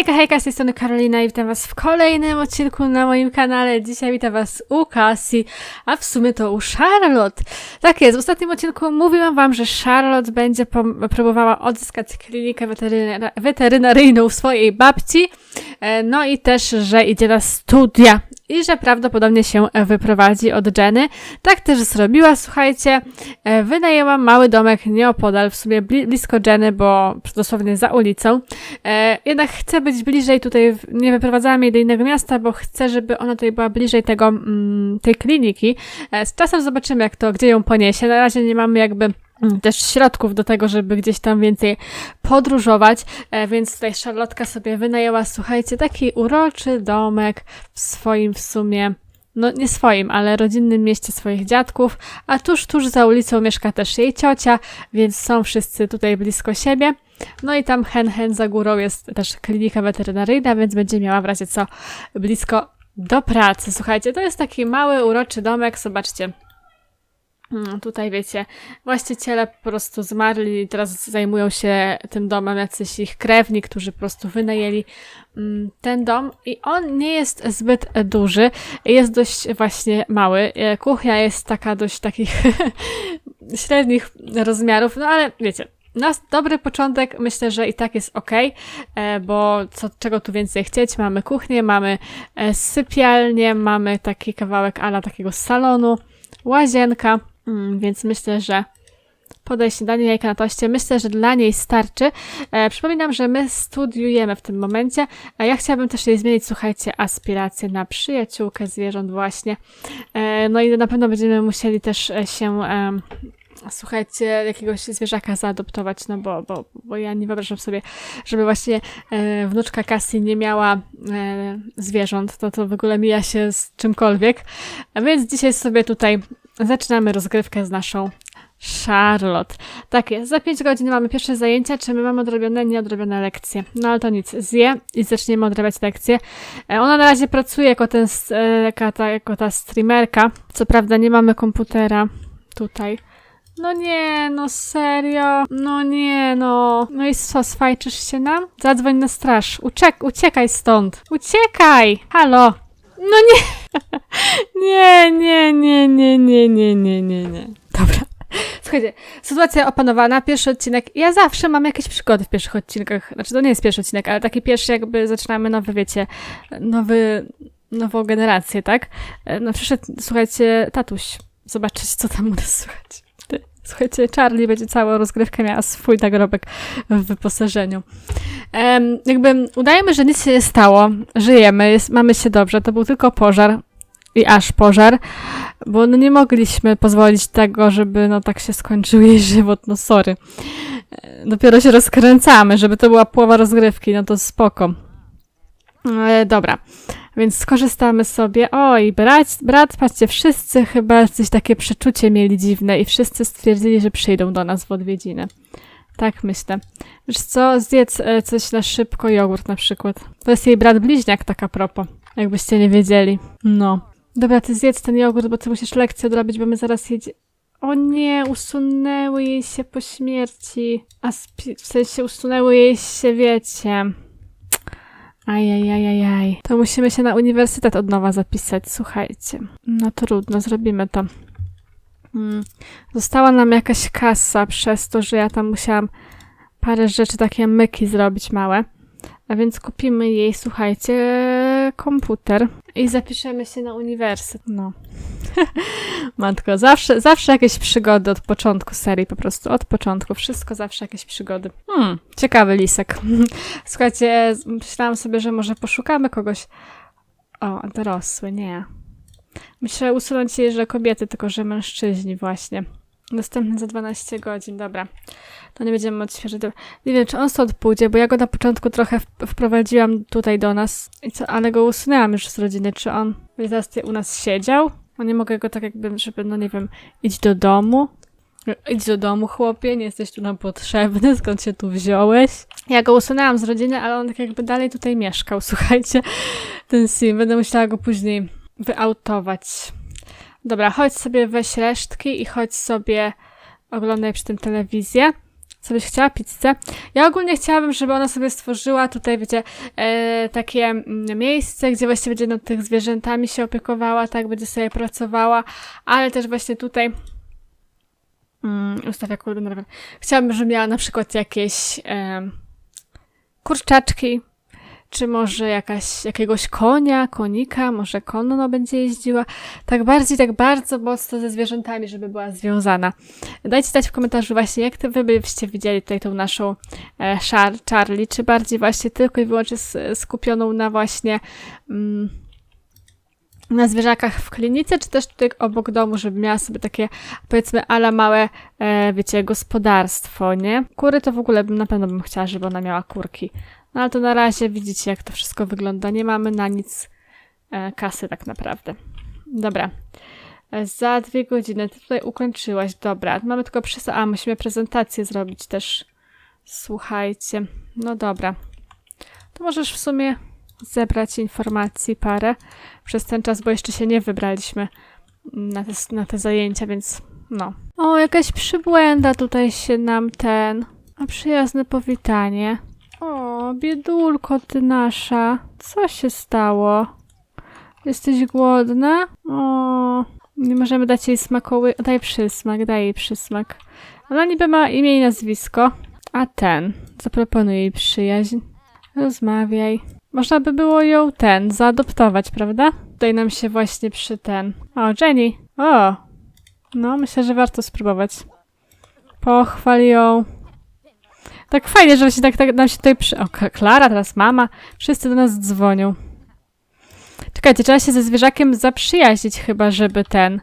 Hejka, hejka, z tej strony Karolina i witam was w kolejnym odcinku na moim kanale. Dzisiaj witam was u Cassie, a w sumie to u Charlotte. Tak jest, w ostatnim odcinku mówiłam wam, że Charlotte będzie próbowała odzyskać klinikę weteryna- weterynaryjną swojej babci, e, no i też, że idzie na studia i że prawdopodobnie się wyprowadzi od Jenny. Tak też zrobiła, słuchajcie, e, wynajęła mały domek nieopodal, w sumie bli- blisko Jenny, bo dosłownie za ulicą. E, jednak chcę być bliżej tutaj, nie wyprowadzałam jej do innego miasta, bo chcę, żeby ona tutaj była bliżej tego, mm, tej kliniki. E, z czasem zobaczymy, jak to, gdzie ją poniesie. Na razie nie mamy jakby też środków do tego, żeby gdzieś tam więcej podróżować, e, więc tutaj Charlotka sobie wynajęła, słuchajcie, taki uroczy domek w swoim w sumie no nie swoim, ale rodzinnym mieście swoich dziadków, a tuż, tuż za ulicą mieszka też jej ciocia, więc są wszyscy tutaj blisko siebie. No i tam hen hen za górą jest też klinika weterynaryjna, więc będzie miała w razie co blisko do pracy. Słuchajcie, to jest taki mały, uroczy domek, zobaczcie. Mm, Tutaj wiecie, właściciele po prostu zmarli i teraz zajmują się tym domem jacyś ich krewni, którzy po prostu wynajęli mm, ten dom i on nie jest zbyt duży, jest dość właśnie mały. E, Kuchnia jest taka dość takich średnich rozmiarów, no ale wiecie, na dobry początek myślę, że i tak jest ok, bo co, czego tu więcej chcieć? Mamy kuchnię, mamy e, sypialnię, mamy taki kawałek ala takiego salonu, łazienka, mm, więc myślę, że podaj śniadanie jajka na toście. Myślę, że dla niej starczy. E, przypominam, że my studiujemy w tym momencie. E, ja chciałabym też jej zmienić, słuchajcie, aspiracje na przyjaciółkę zwierząt właśnie. E, no i na pewno będziemy musieli też e, się... em, Słuchajcie, jakiegoś zwierzaka zaadoptować, no bo, bo, bo ja nie wyobrażam sobie, żeby właśnie e, wnuczka Cassie nie miała e, zwierząt, to to w ogóle mija się z czymkolwiek. A więc dzisiaj sobie tutaj zaczynamy rozgrywkę z naszą Charlotte. Tak jest, za 5 godzin mamy pierwsze zajęcia, czy my mamy odrobione, nieodrobione lekcje. No ale to nic, zje i zaczniemy odrabiać lekcje. E, Ona na razie pracuje jako, ten, e, jako, ta, jako ta streamerka. Co prawda nie mamy komputera tutaj. No nie, no serio. No nie, no. No i co, swajczysz się nam? Zadzwoń na straż. Uciek, uciekaj stąd. Uciekaj! Halo! No nie! nie, nie, nie, nie, nie, nie, nie, nie, nie. Dobra. Słuchajcie, sytuacja opanowana, pierwszy odcinek. Ja zawsze mam jakieś przygody w pierwszych odcinkach. Znaczy, to nie jest pierwszy odcinek, ale taki pierwszy, jakby zaczynamy nowy, wiecie, nowy, nową generację, tak? E, No przyszedł, słuchajcie, tatuś, zobaczyć, co tam u nas słychać. Słuchajcie, Charlie będzie całą rozgrywkę miała swój nagrobek w wyposażeniu. Em, jakby udajemy, że nic się nie stało, żyjemy, jest, mamy się dobrze, to był tylko pożar i aż pożar, bo no nie mogliśmy pozwolić tego, żeby no tak się skończył jej żywot, no sorry. E, Dopiero się rozkręcamy, żeby to była połowa rozgrywki, no to spoko. E, dobra, więc skorzystamy sobie. Oj, brat, brat, patrzcie, wszyscy chyba coś takie przeczucie mieli dziwne i wszyscy stwierdzili, że przyjdą do nas w odwiedziny. Tak myślę. Wiesz co, zjedz e, coś na szybko, jogurt na przykład. To jest jej brat bliźniak, tak a propos. Jakbyście nie wiedzieli. No. Dobra, ty zjedz ten jogurt, bo ty musisz lekcję odrobić, bo my zaraz jedzie... O nie, usunęły jej się po śmierci. A w sensie usunęły jej się, wiecie... Ajajajajaj. To musimy się na uniwersytet od nowa zapisać, słuchajcie. No trudno, zrobimy to. Mm. Została nam jakaś kasa przez to, że ja tam musiałam parę rzeczy, takie myki zrobić małe. A więc kupimy jej, słuchajcie, komputer i zapiszemy się na uniwersytet. No. Matko, zawsze, zawsze jakieś przygody od początku serii, po prostu od początku. Wszystko zawsze jakieś przygody. Hmm, ciekawy lisek. Słuchajcie, myślałam sobie, że może poszukamy kogoś. O, dorosły, nie. Myślę usunąć jej, że kobiety, tylko że mężczyźni właśnie. Następny za 12 godzin, dobra. To nie będziemy odświeżyć. Nie wiem, czy on stąd pójdzie, bo ja go na początku trochę wprowadziłam tutaj do nas. Ale go usunęłam już z rodziny. Czy on tutaj u nas siedział? No nie mogę go tak jakby, żeby, no nie wiem, idź do domu. Idź do domu, chłopie, nie jesteś tu nam potrzebny, skąd się tu wziąłeś? Ja go usunęłam z rodziny, ale on tak jakby dalej tutaj mieszkał, słuchajcie. Ten sim, będę musiała go później wyautować. Dobra, chodź sobie weź resztki i chodź sobie oglądaj przy tym telewizję. Co byś chciała? Pizzę? Ja ogólnie chciałabym, żeby ona sobie stworzyła tutaj, wiecie, e, takie mm, miejsce, gdzie właśnie będzie nad tych zwierzętami się opiekowała, tak, będzie sobie pracowała, ale też właśnie tutaj mm, ustawia kurde, Chciałabym, żeby miała na przykład jakieś em, kurczaczki, czy może jakaś, jakiegoś konia, konika, może konno będzie jeździła. Tak bardziej, tak bardzo mocno ze zwierzętami, żeby była związana. Dajcie znać w komentarzu właśnie, jak wy byście widzieli tutaj tą naszą e, Char Charlie, czy bardziej właśnie tylko i wyłącznie skupioną na właśnie mm, na zwierzakach w klinice, czy też tutaj obok domu, żeby miała sobie takie, powiedzmy, ala małe, e, wiecie, gospodarstwo, nie? Kury to w ogóle bym na pewno bym chciała, żeby ona miała kurki. No ale to na razie widzicie, jak to wszystko wygląda. Nie mamy na nic e, kasy tak naprawdę. Dobra. Za dwie godziny. Ty tutaj ukończyłaś. Dobra. Mamy tylko przez... A, musimy prezentację zrobić też. Słuchajcie. No dobra. To możesz w sumie zebrać informacji parę przez ten czas, bo jeszcze się nie wybraliśmy na te, na te zajęcia, więc no. O, jakaś przybłęda tutaj się nam ten... A przyjazne powitanie. O, biedulko ty nasza. Co się stało? Jesteś głodna? O, nie możemy dać jej smakoły. Daj przysmak, daj jej przysmak. Ona niby ma imię i nazwisko. A ten. Zaproponuj jej przyjaźń. Rozmawiaj. Można by było ją ten, zaadoptować, prawda? Tutaj nam się właśnie przy ten. O, Jenny. O. No, myślę, że warto spróbować. Pochwal ją. Tak fajnie, że się tak, tak nam się tutaj przy... O, Klara, teraz mama. Wszyscy do nas dzwonią. Czekajcie, trzeba się ze zwierzakiem zaprzyjaźnić chyba, żeby ten...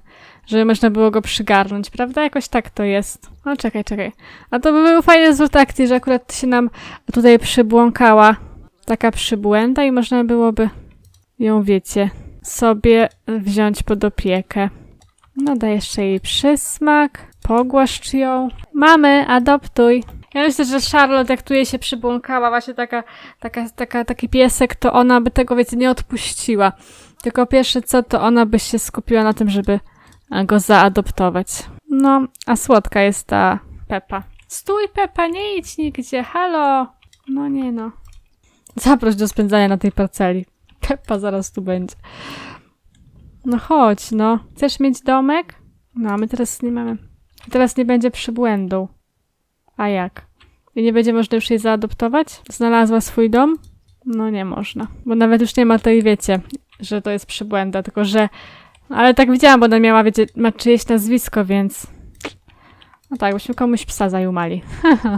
Żeby można było go przygarnąć, prawda? Jakoś tak to jest. No czekaj, czekaj. A to by był fajny zwrot akcji, że akurat się nam tutaj przybłąkała taka przybłęda i można byłoby ją, wiecie, sobie wziąć pod opiekę. No daj jeszcze jej przysmak, pogłaszcz ją. Mamy, adoptuj. Ja myślę, że Charlotte, jak tu jej się przybłąkała, właśnie taka, taka, taka, taki piesek, to ona by tego, wiecie, nie odpuściła. Tylko pierwsze co, to ona by się skupiła na tym, żeby e, go zaadoptować. No, a słodka jest ta Pepa. Stój, Pepa, nie idź nigdzie, halo! No nie no. Zaproś do spędzania na tej parceli. Peppa zaraz tu będzie. No chodź, no. Chcesz mieć domek? No, a my teraz nie mamy. Teraz nie będzie przybłędą. A jak? I nie będzie można już jej zaadoptować? Znalazła swój dom? No nie można. Bo nawet już nie ma tej, wiecie, że to jest przybłęda, tylko że... Ale tak widziałam, bo ona miała, wiecie, ma czyjeś nazwisko, więc... No tak, byśmy komuś psa zajumali.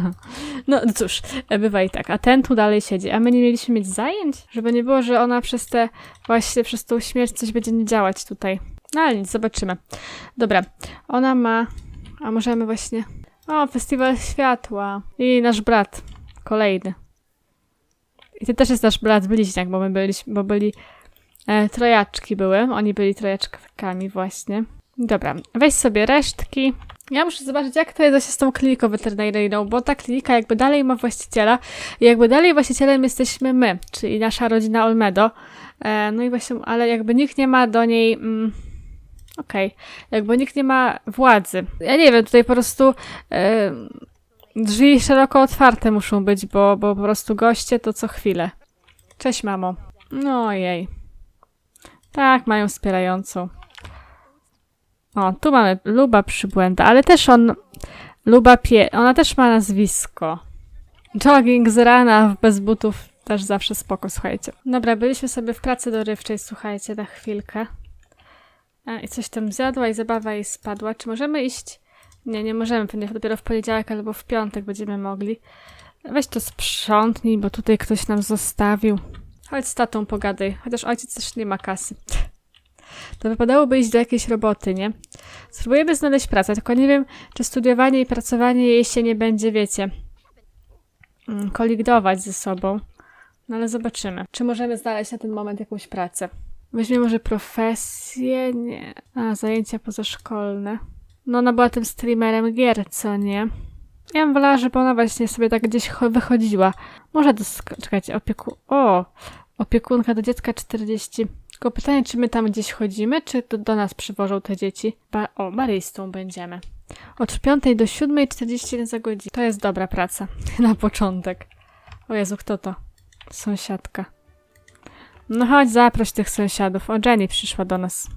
no cóż, bywa i tak. A ten tu dalej siedzi. A my nie mieliśmy mieć zajęć? Żeby nie było, że ona przez te, właśnie przez tą śmierć coś będzie nie działać tutaj. No ale nic, zobaczymy. Dobra, ona ma... A możemy właśnie... O, festiwal światła. I nasz brat. Kolejny. I to też jest nasz brat bliźniak, bo my byliśmy, bo byli... E, trojaczki były. Oni byli trojaczkami właśnie. Dobra, weź sobie resztki. Ja muszę zobaczyć, jak to jest właśnie z tą kliniką weterynaryjną, bo ta klinika jakby dalej ma właściciela i jakby dalej właścicielem jesteśmy my, czyli nasza rodzina Olmedo. E, no i właśnie, ale jakby nikt nie ma do niej... Mm, Okej, jakby nikt nie ma władzy. Ja nie wiem, tutaj po prostu e, drzwi szeroko otwarte muszą być, bo, bo po prostu goście to co chwilę. Cześć, mamo. No jej. Tak, mają wspierającą. O, tu mamy Luba Przybłęda, ale też on... Luba Pie... Ona też ma nazwisko. Jogging z rana bez butów też zawsze spoko, słuchajcie. Dobra, byliśmy sobie w pracy dorywczej, słuchajcie, na chwilkę. I coś tam zjadła i zabawa jej spadła. Czy możemy iść? Nie, nie możemy, pewnie dopiero w poniedziałek albo w piątek będziemy mogli. Weź to sprzątnij, bo tutaj ktoś nam zostawił. Chodź z tatą pogadaj, chociaż ojciec też nie ma kasy. To wypadałoby iść do jakiejś roboty, nie? Spróbujemy znaleźć pracę, tylko nie wiem, czy studiowanie i pracowanie jej się nie będzie, wiecie, mm, kolidować ze sobą. No ale zobaczymy. Czy możemy znaleźć na ten moment jakąś pracę? Weźmiemy może profesję? Nie. A, zajęcia pozaszkolne. No ona była tym streamerem gier, co nie? Ja bym wolała, żeby ona właśnie sobie tak gdzieś cho- wychodziła. Może do... Czekajcie, opieku... O! Opiekunka do dziecka 40. Tylko pytanie, czy my tam gdzieś chodzimy, czy to do nas przywożą te dzieci? Ba o, baristą będziemy. Od 5 do 7.41 za godzinę. To jest dobra praca. Na początek. O Jezu, kto to? Sąsiadka. No chodź, zaproś tych sąsiadów. O, Jenny przyszła do nas.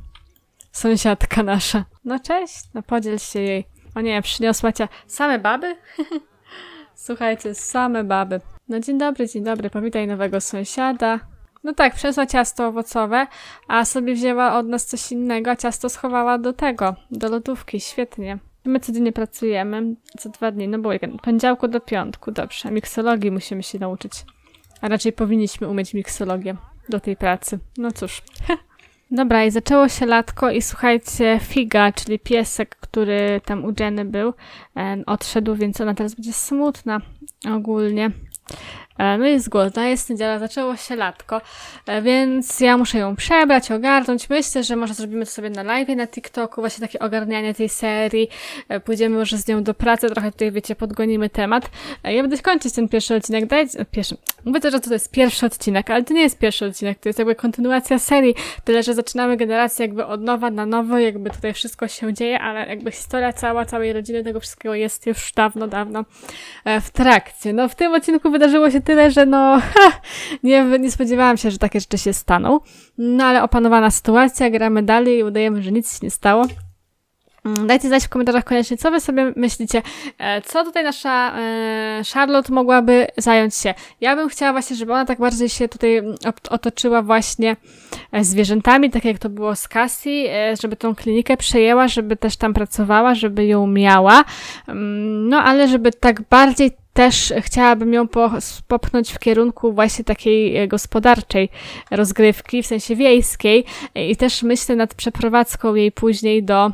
Sąsiadka nasza. No cześć, no podziel się jej. O nie, przyniosła cię same baby? Słuchajcie, same baby. No dzień dobry, dzień dobry, powitaj nowego sąsiada. No tak, przyniosła ciasto owocowe, a sobie wzięła od nas coś innego, a ciasto schowała do tego, do lodówki, świetnie. My codziennie pracujemy, co dwa dni, no bo weekend, poniedziałku do piątku, dobrze. Miksologii musimy się nauczyć. A raczej powinniśmy umieć miksologię do tej pracy. No cóż. Dobra, i zaczęło się latko i słuchajcie, Figa, czyli piesek, który tam u Jenny był, odszedł, więc ona teraz będzie smutna ogólnie. E, No jest głodna, jest niedziela, zaczęło się latko, e, więc ja muszę ją przebrać, ogarnąć. Myślę, że może zrobimy to sobie na live na TikToku, właśnie takie ogarnianie tej serii. E, Pójdziemy może z nią do pracy, trochę tutaj, wiecie, podgonimy temat. Ja będę kończyć ten pierwszy odcinek, e, pierwszy, mówię też, że to jest pierwszy odcinek, ale to nie jest pierwszy odcinek, to jest jakby kontynuacja serii, tyle, że zaczynamy generację jakby od nowa na nowo, jakby tutaj wszystko się dzieje, ale jakby historia cała, całej rodziny tego wszystkiego jest już dawno, dawno w trakcie. No w tym odcinku wydarzyło się tyle, że no ha, nie, nie spodziewałam się, że takie rzeczy się staną. No ale opanowana sytuacja, gramy dalej i udajemy, że nic się nie stało. Mm, Dajcie znać w komentarzach koniecznie, co wy sobie myślicie, e, co tutaj nasza e, Charlotte mogłaby zająć się. Ja bym chciała właśnie, żeby ona tak bardziej się tutaj mm, ot- otoczyła właśnie e, zwierzętami, tak jak to było z Cassie, żeby tą klinikę przejęła, żeby też tam pracowała, żeby ją miała. Mm, No ale żeby tak bardziej też chciałabym ją po, popchnąć w kierunku właśnie takiej e, gospodarczej rozgrywki, w sensie wiejskiej E, i też myślę nad przeprowadzką jej później do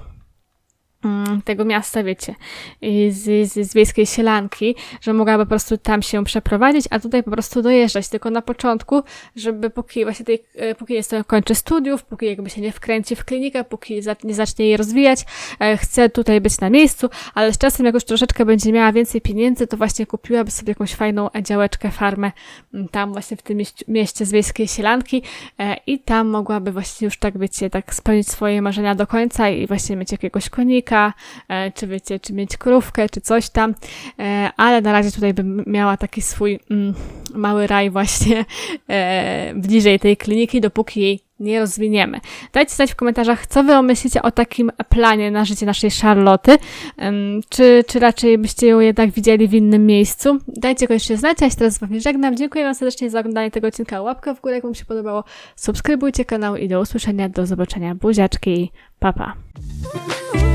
tego miasta, wiecie, i z, z, z wiejskiej sielanki, że mogłaby po prostu tam się przeprowadzić, a tutaj po prostu dojeżdżać, tylko na początku, żeby póki właśnie tej, e, póki jest to kończy studiów, póki jakby się nie wkręci w klinikę, póki za, nie zacznie jej rozwijać, e, chce tutaj być na miejscu, ale z czasem jak już troszeczkę będzie miała więcej pieniędzy, to właśnie kupiłaby sobie jakąś fajną działeczkę, farmę m, tam właśnie w tym mieście, mieście z wiejskiej sielanki e, i tam mogłaby właśnie już tak, wiecie, tak spełnić swoje marzenia do końca i właśnie mieć jakiegoś konika, e, czy wiecie, czy mieć krówkę, czy coś tam, e, ale na razie tutaj bym miała taki swój mm, mały raj właśnie e, bliżej tej kliniki, dopóki jej nie rozwiniemy. Dajcie znać w komentarzach, co wy myślicie o takim planie na życie naszej Charloty, czy, czy raczej byście ją jednak widzieli w innym miejscu. Dajcie koniecznie znać, ja się teraz z wami żegnam. Dziękuję wam serdecznie za oglądanie tego odcinka. Łapkę w górę, jak wam się podobało. Subskrybujcie kanał i do usłyszenia, do zobaczenia. Buziaczki, papa. Pa.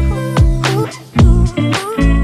Ooh, ooh, ooh.